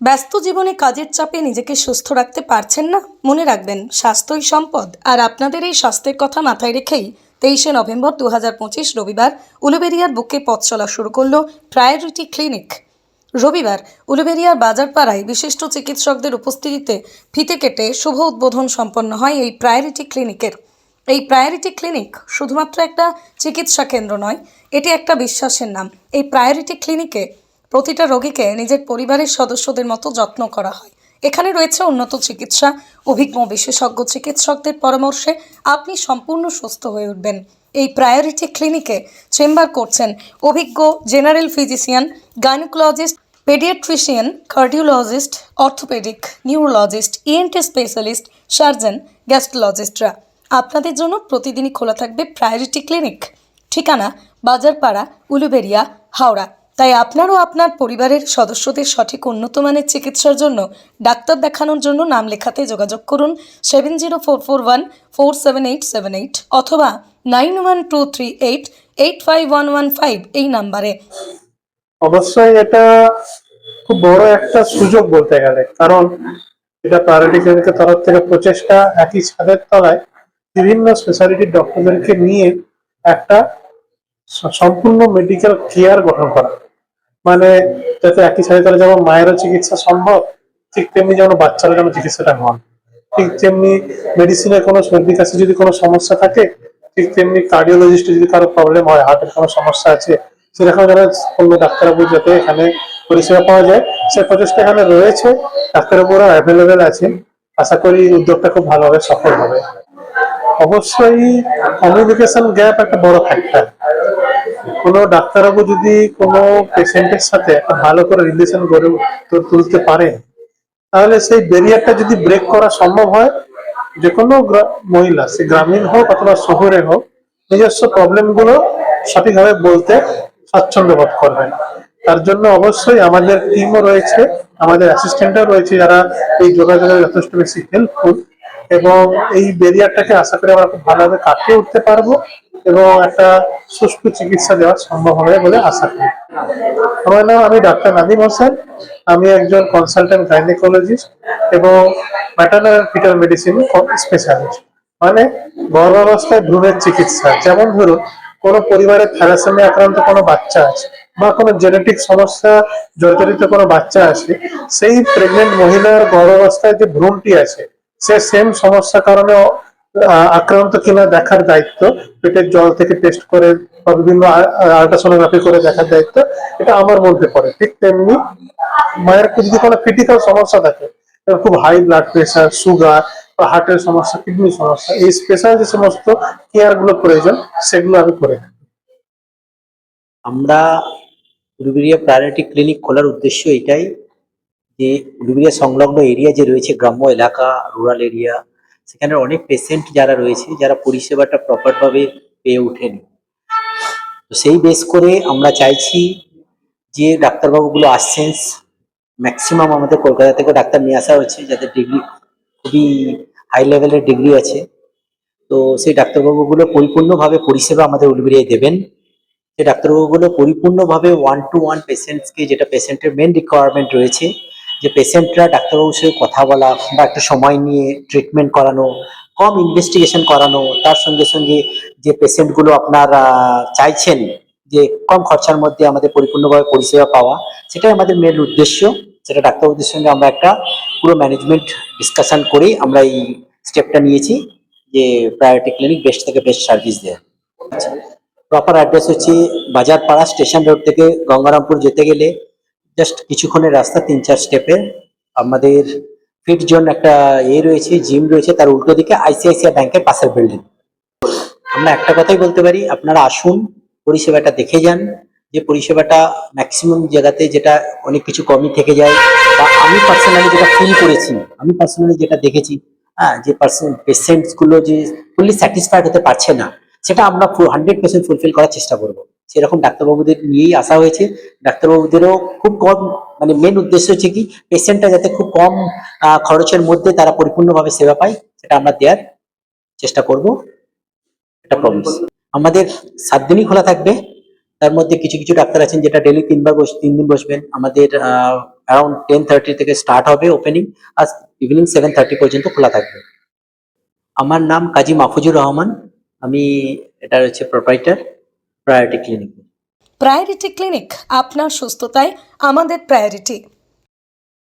ব্যস্ত জীবনে কাজের চাপে নিজেকে সুস্থ রাখতে পারছেন না? মনে রাখবেন, স্বাস্থ্যই সম্পদ। আর আপনাদের এই স্বাস্থ্যের কথা মাথায় রেখেই তেইশে নভেম্বর দু হাজার পঁচিশ রবিবার উলুবেরিয়ার বুকে পথ চলা শুরু করল প্রায়োরিটি ক্লিনিক। রবিবার উলুবেরিয়ার বাজারপাড়ায় বিশিষ্ট চিকিৎসকদের উপস্থিতিতে ফিতে কেটে শুভ উদ্বোধন সম্পন্ন হয় এই প্রায়োরিটি ক্লিনিকের। এই প্রায়োরিটি ক্লিনিক শুধুমাত্র একটা চিকিৎসা কেন্দ্র নয়, এটি একটা বিশ্বাসের নাম। এই প্রায়োরিটি ক্লিনিকে প্রতিটা রোগীকে নিজের পরিবারের সদস্যদের মতো যত্ন করা হয়। এখানে রয়েছে উন্নত চিকিৎসা, অভিজ্ঞ বিশেষজ্ঞ চিকিৎসকদের পরামর্শে আপনি সম্পূর্ণ সুস্থ হয়ে উঠবেন। এই প্রায়োরিটি ক্লিনিকে চেম্বার করছেন অভিজ্ঞ general physician, gynaecologist, paediatrician, cardiologist, orthopaedic, neurologist ENT specialist, surgeon, গ্যাস্ট্রোলজিস্টরা। আপনাদের জন্য প্রতিদিনই খোলা থাকবে প্রায়োরিটি ক্লিনিক। ঠিকানা বাজারপাড়া, উলুবেরিয়া, হাওড়া। তাই আপনারও আপনার পরিবারের সদস্যদের সঠিক উন্নত মানের চিকিৎসার জন্য ডাক্তার দেখানোর জন্য নাম লেখাতে যোগাযোগ করুন seven zero four four one four seven eight seven eight অথবা nine one two three eight eight five one one five এই নাম্বারে। অবশ্যই এটা খুব বড় একটা সুযোগ বলতে গেলে, কারণ এটা প্রায়োরিটি ক্লিনিকের তরফ থেকে প্রচেষ্টা একই ছাদের তলায় বিভিন্ন স্পেশালিটির ডক্টরদেরকে নিয়ে একটা সম্পূর্ণ মেডিকেল কেয়ার গঠন করা। মানে যাতে একই ছাদের তারা যেমন মায়েরও চিকিৎসা সম্ভব, ঠিক তেমনি যেমন বাচ্চারা যেন চিকিৎসাটা হন। ঠিক তেমনি মেডিসিনের কোনো সর্দি কাশি যদি কোনো সমস্যা থাকে, ঠিক তেমনি কার্ডিওলজিস্ট যদি কারও প্রবলেম হয় হার্টের কোনো সমস্যা আছে, সেরকম যেন অন্য ডাক্তারবাবু যাতে এখানে পরিষেবা পাওয়া যায়, সে প্রচেষ্টা এখানে রয়েছে, ডাক্তারবাবুরা অ্যাভেলেবেল আছেন। আশা করি উদ্যোগটা খুব ভালোভাবে সফল হবে। অবশ্যই কমিউনিকেশন গ্যাপ একটা বড় ফ্যাক্টর কোনো ডাক্তারবাবু যদি কোনো পেশেন্টের সাথে একটা ভালো করে রিলেশন গড়ে তুলতে পারে তাহলে সেই ব্যারিয়ারটা যদি ব্রেক করা সম্ভব হয়, যে কোনো মহিলা, সে গ্রামীণ হোক অথবা শহরে হোক, নিজস্ব প্রবলেমগুলো সঠিকভাবে বলতে স্বাচ্ছন্দ্য বোধ করবেন। তার জন্য অবশ্যই আমাদের টিমও রয়েছে, আমাদের অ্যাসিস্ট্যান্টও রয়েছে যারা এই যোগাযোগে যথেষ্ট বেশি হেল্পফুল এবং এই ব্যারিয়ারটাকে আশা করি আমরা খুব ভালোভাবে কাটিয়ে উঠতে পারব এবং একটা সুষ্ঠু চিকিৎসা দেওয়া সম্ভব হবে বলে আশা করি। আমার নাম আমি ডাক্তার নাদিম হোসেন। আমি একজন কনসালটেন্ট গাইনিকোলজিস্ট এবং ম্যাটার্নাল ফিটাল মেডিসিন স্পেশালিস্ট মানে গর্ভাবস্থায় ভ্রূণের চিকিৎসা। যেমন ধরুন, কোনো পরিবারের থ্যালাসেমিয়া আক্রান্ত কোনো বাচ্চা আছে বা কোনো জেনেটিক সমস্যা জর্জরিত কোনো বাচ্চা আছে, সেই প্রেগনেন্ট মহিলার গর্ভাবস্থায় যে ভ্রূণটি আছে সে সেম সমস্যার কারণে আক্রান্ত কিনা দেখার দায়িত্ব, পেটের জল থেকে টেস্ট করে বা বিভিন্ন আল্ট্রাসোনোগ্রাফি করে দেখার দায়িত্ব, এটা আমার মধ্যে পড়ে। ঠিক তেমনি মায়ের যদি কোনো ক্রিটিক্যাল সমস্যা থাকে খুব হাই ব্লাড প্রেশার সুগার বা হার্টের সমস্যা কিডনি সমস্যা, এই স্পেশাল যে সমস্ত কেয়ারগুলো প্রয়োজন, সেগুলো আমি করে আমরা উলুবেড়িয়া প্রায়োরিটি ক্লিনিক খোলার উদ্দেশ্য এটাই যে উলুবেড়িয়া সংলগ্ন এরিয়া যে রয়েছে গ্রাম্য এলাকা রুরাল এরিয়া সেখানে অনেক পেশেন্ট যারা রয়েছে, যারা পরিষেবাটা প্রপারভাবে পেয়ে ওঠেনি। তো সেই বেস করে আমরা চাইছি যে ডাক্তারবাবুগুলো আসছেন ম্যাক্সিমাম আমাদের কলকাতা থেকে ডাক্তার নিয়ে আসা হয়েছে যাদের ডিগ্রি খুবই হাই লেভেলের ডিগ্রি আছে। তো সেই ডাক্তারবাবুগুলো পরিপূর্ণভাবে পরিষেবা আমাদের উলুবেড়িয়ায় দেবেন। সেই ডাক্তারবাবুগুলো পরিপূর্ণভাবে ওয়ান টু ওয়ান পেশেন্টসকে যেটা পেশেন্টের মেন রিকোয়ারমেন্ট রয়েছে যে পেশেন্টরা ডাক্তারবাবুর সঙ্গে কথা বলা বা একটা সময় নিয়ে ট্রিটমেন্ট করানো, কম ইনভেস্টিগেশন করানো, তার সঙ্গে সঙ্গে যে পেশেন্টগুলো আপনার চাইছেন যে কম খরচার মধ্যে আমাদের পরিপূর্ণভাবে পরিষেবা পাওয়া, সেটাই আমাদের মেন উদ্দেশ্য। সেটা ডাক্তারবাবুদের সঙ্গে আমরা একটা পুরো ম্যানেজমেন্ট ডিসকাশন করেই আমরা এই স্টেপটা নিয়েছি যে প্রায়োরিটি ক্লিনিক বেস্ট থেকে বেস্ট সার্ভিস দেয়। প্রপার অ্যাড্রেস হচ্ছে বাজারপাড়া স্টেশন রোড থেকে গঙ্গারামপুর যেতে গেলে জাস্ট কিছুক্ষণের রাস্তা, তিন চার স্টেপে আমাদের ফিট জোন একটা এ রয়েছে জিম রয়েছে, তার উল্টো দিকে আইসিআইসিআই ব্যাংকের পাশের বিল্ডিং আমরা একটা কথাই বলতে পারি, আপনারা আসুন, পরিষেবাটা দেখে যান, যে পরিষেবাটা ম্যাক্সিমাম জায়গাতে যেটা অনেক কিছু কমই থেকে যায়। বা আমি পার্সোনালি যেটা ফিল করেছি, আমি পার্সোনালি যেটা দেখেছি হ্যাঁ যে পার্সন পেশেন্টসগুলো যে ফুললি স্যাটিসফাইড হতে পারছে না, সেটা আমরা হান্ড্রেড পার্সেন্ট ফুলফিল করার চেষ্টা করব। সেরকম ডাক্তারবাবুদের নিয়েই আসা হয়েছে। ডাক্তারবাবুদেরও খুব কম মানে মেন উদ্দেশ্য হচ্ছে কি পেশেন্টটা যাতে খুব কম খরচের মধ্যে তারা পরিপূর্ণভাবে সেবা পায়, সেটা আমরা দেওয়ার চেষ্টা করব। এটা প্রমিস আমাদের সাত দিনই খোলা থাকবে। তার মধ্যে কিছু কিছু ডাক্তার আছেন যেটা ডেলি তিনবার বস তিন দিন বসবেন। আমাদের অ্যারাউন্ড টেন থার্টি থেকে স্টার্ট হবে ওপেনিং আর ইভিনিং সেভেন থার্টি পর্যন্ত খোলা থাকবে। আমার নাম কাজী মাহফুজুর রহমান। আমি, এটা হচ্ছে proprietor priority clinic priority clinic আপনার সুস্থতায় আমাদের প্রায়োরিটি